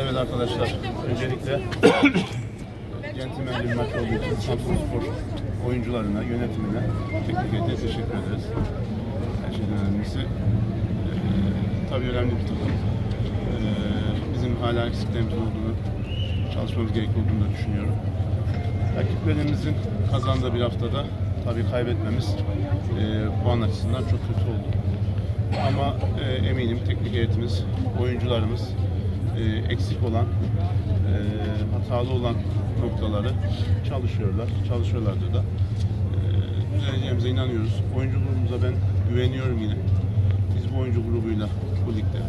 Evet arkadaşlar, öncelikle centilmen bir olduğu için Samsun Spor oyuncularına, yönetimine, teknik heyetine teşekkür ederiz. Her şeyden önemlisi. Ee, tabii önemli bir takım. Ee, bizim hala eksiklerimizin olduğunu, çalışmamız gerekli olduğunu da düşünüyorum. Rakiplerimizin kazandığı bir haftada tabii kaybetmemiz e, puan açısından çok kötü oldu. Ama e, eminim teknik heyetimiz, oyuncularımız e, eksik olan, e, hatalı olan noktaları çalışıyorlar. Çalışıyorlardı da. E, düzeleceğimize inanıyoruz. Oyuncu ben güveniyorum yine. Biz bu oyuncu grubuyla bu ligde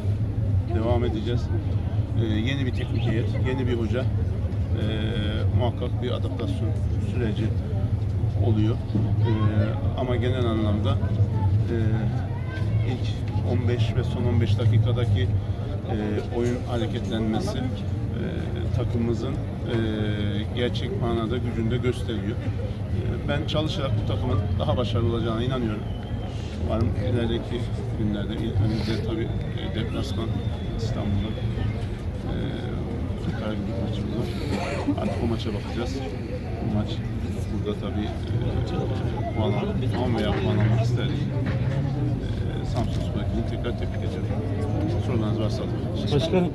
devam edeceğiz. E, yeni bir teknik heyet, yeni bir hoca. E, muhakkak bir adaptasyon süreci oluyor. E, ama genel anlamda e, ilk 15 ve son 15 dakikadaki e, oyun hareketlenmesi e, takımımızın e, gerçek manada gücünde gösteriyor. E, ben çalışarak bu takımın daha başarılı olacağına inanıyorum. Umarım ilerideki günlerde, önümüzde tabii e, deplasman İstanbul'da e, Karagümrük maçımız var. Artık o maça bakacağız. Bu maç burada tabii e, puan almak veya puan almak isteriz. E, Samsun Spor ekibini tekrar tebrik ediyorum. Sorularınız varsa. Başkanım,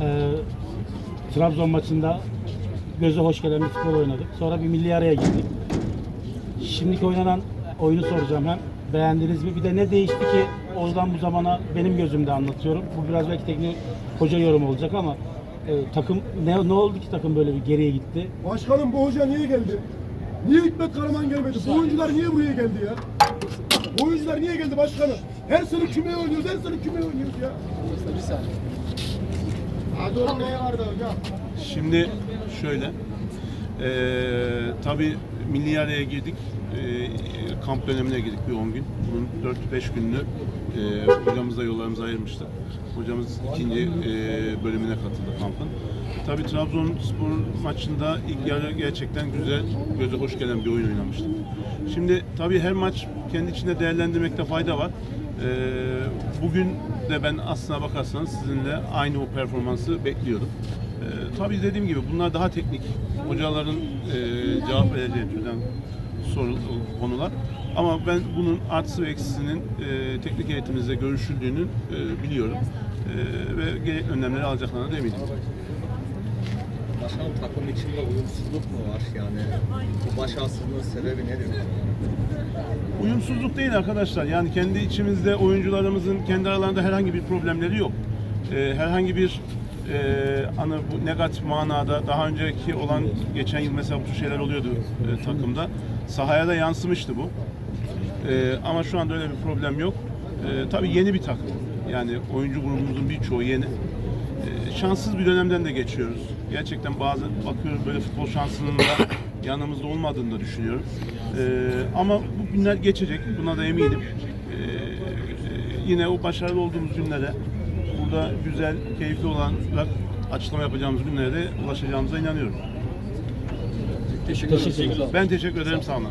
eee Trabzon maçında göze hoş gelen bir futbol oynadık. Sonra bir milli araya girdik. Şimdiki oynanan oyunu soracağım hem. Beğendiniz mi? Bir de ne değişti ki oradan bu zamana benim gözümde anlatıyorum. Bu biraz belki teknik hoca yorum olacak ama e, takım ne, ne oldu ki takım böyle bir geriye gitti? Başkanım bu hoca niye geldi? Niye Hikmet Karaman gelmedi? Bu oyuncular niye buraya geldi ya? Bu oyuncular niye geldi başkanım? Her sene kümeye oynuyoruz, her sene kümeye oynuyoruz ya. Bir saniye. Hadi oğlum neye vardı hocam? Şimdi şöyle, eee tabii milli araya girdik, eee, kamp dönemine girdik bir 10 gün. Bunun 4-5 gününü eee hocamızla yollarımızı ayırmıştık. Hocamız ikinci eee, bölümüne katıldı kampın. Tabii Trabzonspor maçında ilk yarı gerçekten güzel, göze hoş gelen bir oyun oynamıştık. Şimdi tabii her maç kendi içinde değerlendirmekte fayda var. Eee, bugün de ben aslına bakarsanız sizinle aynı o performansı bekliyordum. Ee, tabii dediğim gibi bunlar daha teknik hocaların e, cevap vereceği türden soru konular. Ama ben bunun artısı ve eksisinin e, teknik eğitimimizde görüşüldüğünü e, biliyorum. E, ve gerekli önlemleri alacaklarına da eminim. Başkanım takım içinde uyumsuzluk mu var? Yani bu başarısızlığın sebebi nedir? Uyumsuzluk değil arkadaşlar. Yani kendi içimizde oyuncularımızın kendi aralarında herhangi bir problemleri yok. Ee, herhangi bir e, anı bu negatif manada daha önceki olan geçen yıl mesela bu şeyler oluyordu e, takımda. Sahaya da yansımıştı bu. Ee, ama şu anda öyle bir problem yok. Ee, tabii yeni bir takım. Yani oyuncu grubumuzun birçoğu yeni. Ee, şanssız bir dönemden de geçiyoruz. Gerçekten bazen bakıyorum böyle futbol şansının da yanımızda olmadığını da düşünüyorum. Ee, ama bu günler geçecek. Buna da eminim. Ee, yine o başarılı olduğumuz günlere burada güzel, keyifli olan açıklama yapacağımız günlere de ulaşacağımıza inanıyorum. Teşekkür ederim. Ben teşekkür ederim. Sağ olun.